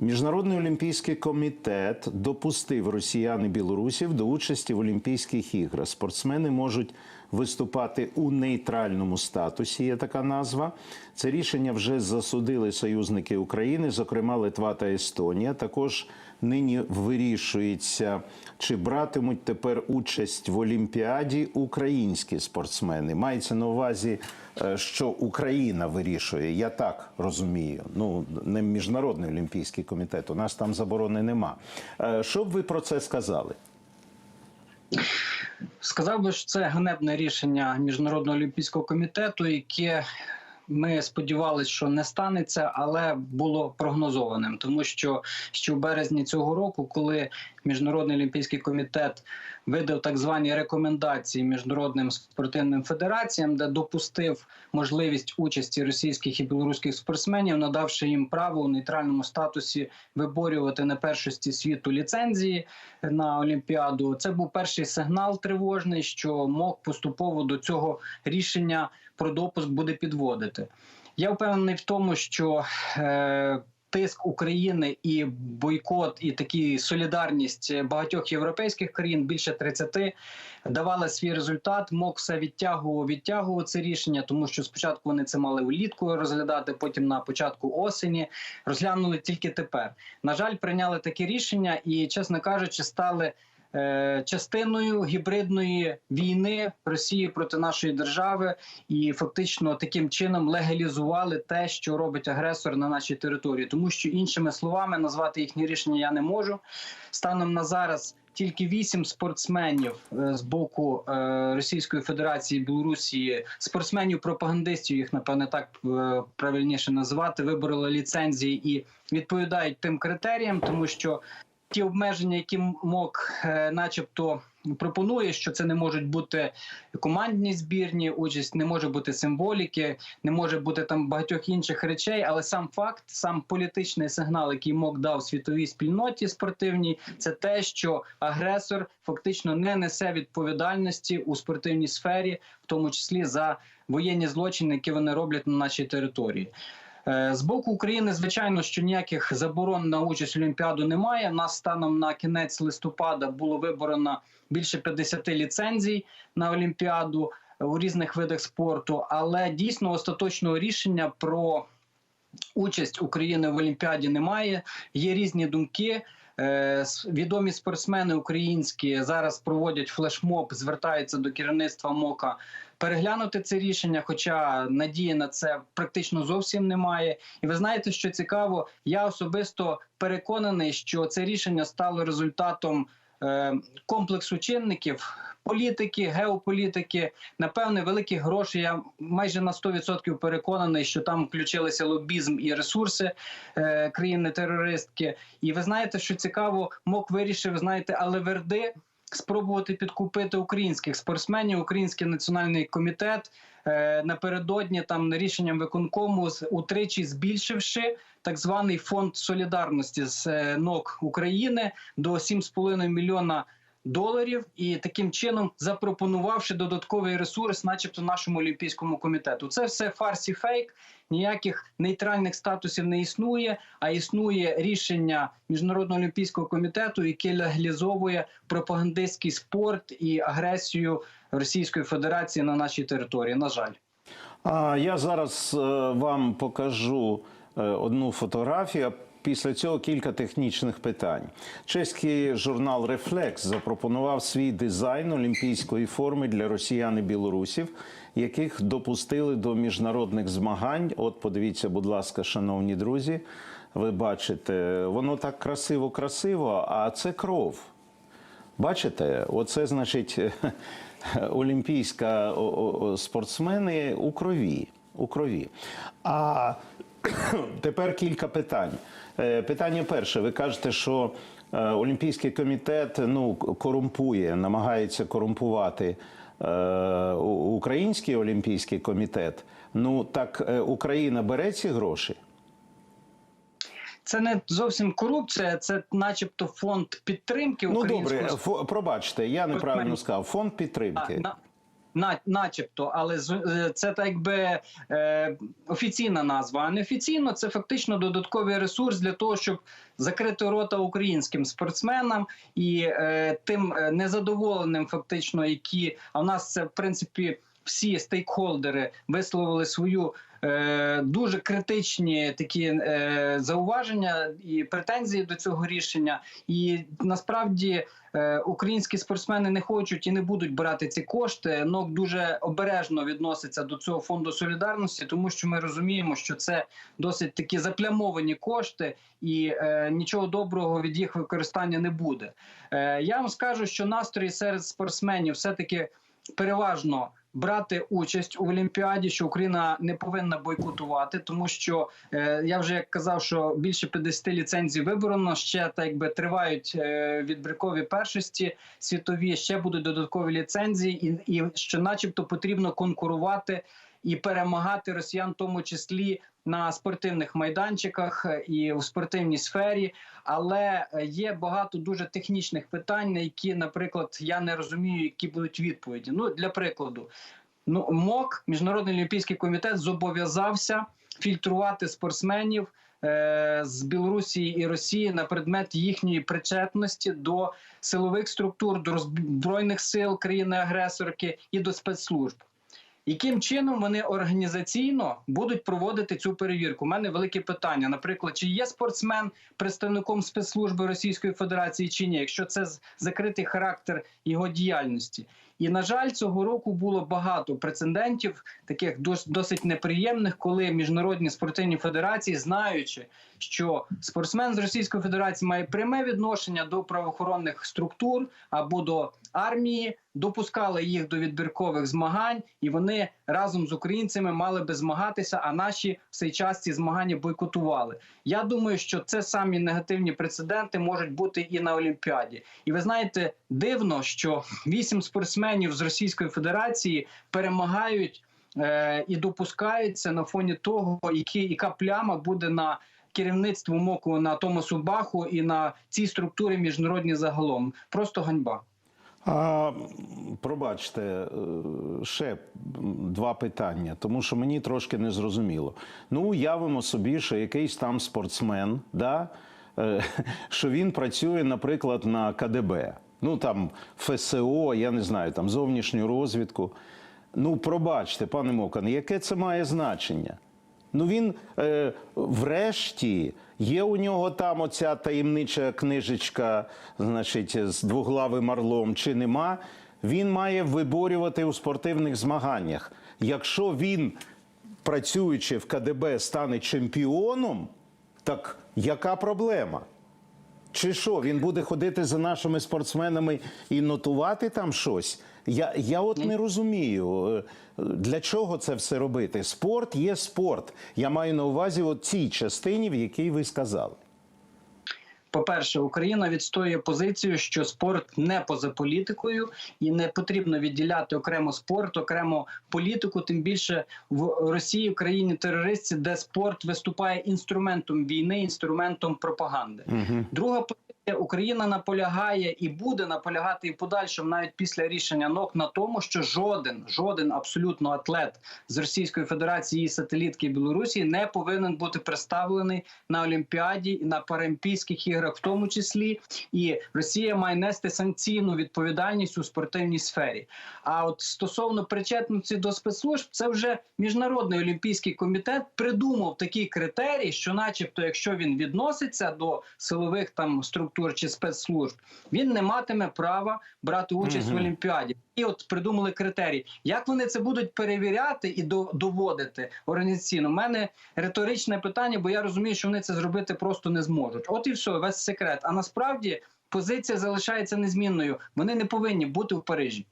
Міжнародний олімпійський комітет допустив росіян і білорусів до участі в Олімпійських іграх. Спортсмени можуть виступати у нейтральному статусі. Є така назва. Це рішення вже засудили союзники України, зокрема Литва та Естонія. Також нині вирішується, чи братимуть тепер участь в Олімпіаді українські спортсмени. Мається на увазі, е, що Україна вирішує. Я так розумію. Ну не міжнародний олімпійський комітет. У нас там заборони нема. Е, Що б ви про це сказали? Сказав би, що це ганебне рішення міжнародного олімпійського комітету, яке ми сподівалися, що не станеться, але було прогнозованим, тому що ще в березні цього року, коли міжнародний олімпійський комітет видав так звані рекомендації міжнародним спортивним федераціям, де допустив можливість участі російських і білоруських спортсменів, надавши їм право у нейтральному статусі виборювати на першості світу ліцензії на Олімпіаду. Це був перший сигнал тривожний, що МОК поступово до цього рішення про допуск буде підводити. Я впевнений в тому, що е, тиск України і бойкот, і такі солідарність багатьох європейських країн більше 30, давали свій результат. МОК все відтягував, відтягував це рішення, тому що спочатку вони це мали влітку розглядати, потім на початку осені розглянули тільки тепер. На жаль, прийняли таке рішення і, чесно кажучи, стали. Е, Частиною гібридної війни Росії проти нашої держави, і фактично таким чином легалізували те, що робить агресор на нашій території, тому що іншими словами назвати їхні рішення я не можу. Станом на зараз тільки вісім спортсменів е, з боку е, Російської Федерації Білорусі, спортсменів-пропагандистів, їх напевне так правильніше називати, вибороли ліцензії і відповідають тим критеріям, тому що ті обмеження, які МОК, е, начебто, пропонує, що це не можуть бути командні збірні, участь не може бути символіки, не може бути там багатьох інших речей. Але сам факт, сам політичний сигнал, який МОК дав світовій спільноті спортивній, це те, що агресор фактично не несе відповідальності у спортивній сфері, в тому числі за воєнні злочини, які вони роблять на нашій території. Е, З боку України, звичайно, що ніяких заборон на участь в Олімпіаду немає. Нас станом на кінець листопада було виборено більше 50 ліцензій на Олімпіаду у різних видах спорту. Але дійсно остаточного рішення про участь України в Олімпіаді немає. Є різні думки. Е, Відомі спортсмени українські зараз проводять флешмоб, звертаються до керівництва МОКа переглянути це рішення, хоча надії на це практично зовсім немає. І ви знаєте, що цікаво, я особисто переконаний, що це рішення стало результатом е, комплексу чинників. Політики, геополітики, напевне, великі гроші. Я майже на 100% переконаний, що там включилися лобізм і ресурси е, країни-терористки. І ви знаєте, що цікаво, МОК вирішив, знаєте, але верди спробувати підкупити українських спортсменів. Український національний комітет е, напередодні там рішенням виконкому утричі збільшивши так званий фонд солідарності з е, НОК України до 7,5 мільйона. Доларів і таким чином запропонувавши додатковий ресурс, начебто нашому олімпійському комітету. Це все фарс і фейк. Ніяких нейтральних статусів не існує, а існує рішення міжнародного олімпійського комітету, яке легалізовує пропагандистський спорт і агресію Російської Федерації на нашій території. На жаль. А я зараз е, вам покажу е, одну фотографію. Після цього кілька технічних питань. Чеський журнал Рефлекс запропонував свій дизайн олімпійської форми для росіян і білорусів, яких допустили до міжнародних змагань. От, подивіться, будь ласка, шановні друзі, ви бачите, воно так красиво, красиво, а це кров. Бачите, оце значить олімпійська спортсмени у крові. У крові. А тепер кілька питань. Е, Питання перше. Ви кажете, що е, Олімпійський комітет ну, корумпує, намагається корумпувати е, Український олімпійський комітет. Ну так Україна бере ці гроші? Це не зовсім корупція, це, начебто, фонд підтримки Ну добре, фо- пробачте, я неправильно сказав. Фонд підтримки. на, на, начебто, але е, це так би е, офіційна назва. А неофіційно це фактично додатковий ресурс для того, щоб закрити рота українським спортсменам і е, тим незадоволеним, фактично, які а в нас це в принципі всі стейкхолдери висловили свою. Е, Дуже критичні такі е, зауваження і претензії до цього рішення, і насправді е, українські спортсмени не хочуть і не будуть брати ці кошти. НОК дуже обережно відноситься до цього фонду солідарності, тому що ми розуміємо, що це досить такі заплямовані кошти, і нічого доброго від їх використання не буде. Я вам скажу, що настрої серед спортсменів все таки переважно. Брати участь у Олімпіаді, що Україна не повинна бойкотувати, тому що е, я вже як казав, що більше 50 ліцензій виборено Ще так якби тривають е, відбіркові першості світові. Ще будуть додаткові ліцензії, і, і що, начебто, потрібно конкурувати і перемагати росіян, в тому числі на спортивних майданчиках е, і у спортивній сфері. Але е, є багато дуже технічних питань, на які, наприклад, я не розумію, які будуть відповіді. Ну для прикладу, ну МОК, міжнародний олімпійський комітет, зобов'язався фільтрувати спортсменів. е, З Білорусі і Росії на предмет їхньої причетності до силових структур, до збройних сил країни-агресорки і до спецслужб. Яким чином вони організаційно будуть проводити цю перевірку? У мене велике питання. Наприклад, чи є спортсмен представником спецслужби Російської Федерації чи ні, якщо це закритий характер його діяльності? І на жаль, цього року було багато прецедентів, таких досить неприємних, коли міжнародні спортивні федерації, знаючи, що спортсмен з Російської Федерації має пряме відношення до правоохоронних структур або до армії, допускали їх до відбіркових змагань, і вони разом з українцями мали би змагатися. А наші в цей час ці змагання бойкотували. Я думаю, що це самі негативні прецеденти можуть бути і на Олімпіаді. І ви знаєте, дивно, що вісім спортсменів з Російської Федерації перемагають е, і допускаються на фоні того, які, яка пляма буде на керівництву МОКу на Томасу Баху і на цій структурі міжнародні загалом. Просто ганьба. А, пробачте, е, ще два питання, тому що мені трошки не зрозуміло. Ну, уявимо собі, що якийсь там спортсмен, да, е, що він працює, наприклад, на КДБ, ну там ФСО, я не знаю, там зовнішню розвідку. Ну, пробачте, пане Мокан, яке це має значення? Ну він е, врешті є у нього там оця таємнича книжечка, значить, з двоглавим орлом, чи нема. Він має виборювати у спортивних змаганнях. Якщо він, працюючи в КДБ, стане чемпіоном, так яка проблема? Чи що, він буде ходити за нашими спортсменами і нотувати там щось? Я, я от не розумію, е, для чого це все робити. Спорт є спорт. Я маю на увазі от цій частині, в якій ви сказали. По-перше, Україна відстоює позицію, що спорт не поза політикою, і не потрібно відділяти окремо спорт, окремо політику. Тим більше в Росії, в країні терористів, де спорт виступає інструментом війни, інструментом пропаганди. Друга позиція Україна наполягає і буде наполягати і подальшому, навіть після рішення НОК, на тому, що жоден, жоден абсолютно атлет з Російської Федерації і сателітки Білорусі не повинен бути представлений на Олімпіаді і на Паралімпійських іграх, в тому числі, і Росія має нести санкційну відповідальність у спортивній сфері. А от стосовно причетності до спецслужб, це вже міжнародний олімпійський комітет придумав такий критерій, що, начебто, якщо він відноситься до силових там структур чи спецслужб, він не матиме права брати участь Мгм. в Олімпіаді. І от придумали критерій. Як вони це будуть перевіряти і до- доводити організаційно? У мене риторичне питання, бо я розумію, що вони це зробити просто не зможуть. От і все, весь секрет. А насправді позиція залишається незмінною. Вони не повинні бути в Парижі.